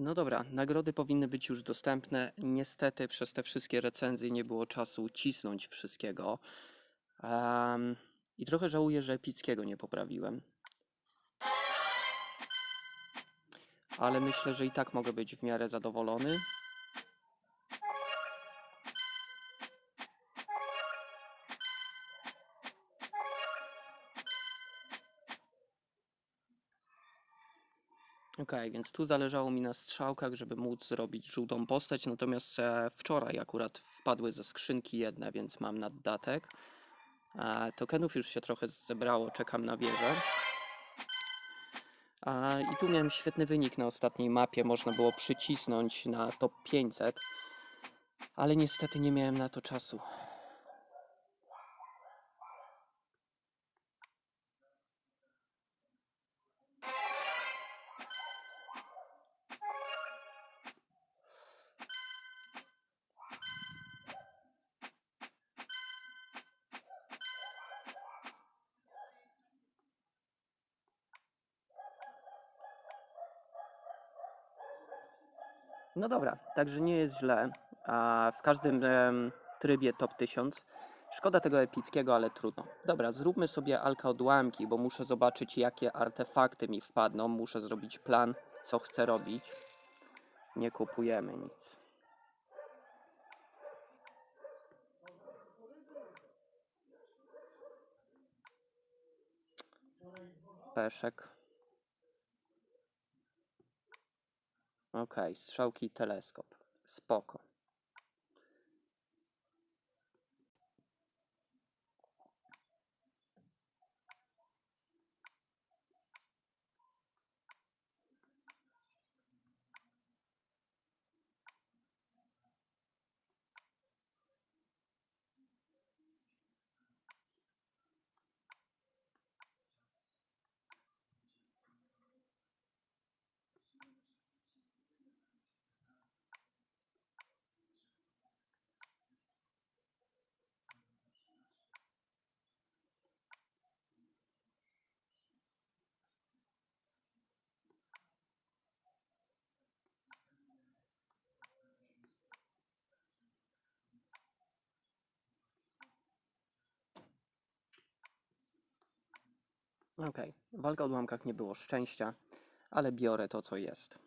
No dobra, nagrody powinny być już dostępne. Niestety przez te wszystkie recenzje nie było czasu cisnąć wszystkiego. Em, I trochę żałuję, że epickiego nie poprawiłem. Ale myślę, że i tak mogę być w miarę zadowolony. Okej, więc tu zależało mi na strzałkach, żeby móc zrobić żółtą postać, natomiast e, wczoraj akurat wpadły ze skrzynki jedne, więc mam naddatek. E, tokenów już się trochę zebrało, czekam na wieżę. A, I tu miałem świetny wynik na ostatniej mapie, można było przycisnąć na top 500, ale niestety nie miałem na to czasu. No dobra, także nie jest źle. A w każdym trybie top 1000. Szkoda tego epickiego, ale trudno. Dobra, zróbmy sobie alka odłamki, bo muszę zobaczyć, jakie artefakty mi wpadną. Muszę zrobić plan, co chcę robić. Nie kupujemy nic. Peszek. Okej, strzałki i teleskop. Spoko. Okej, walka o odłamkach nie było szczęścia, ale biorę to, co jest.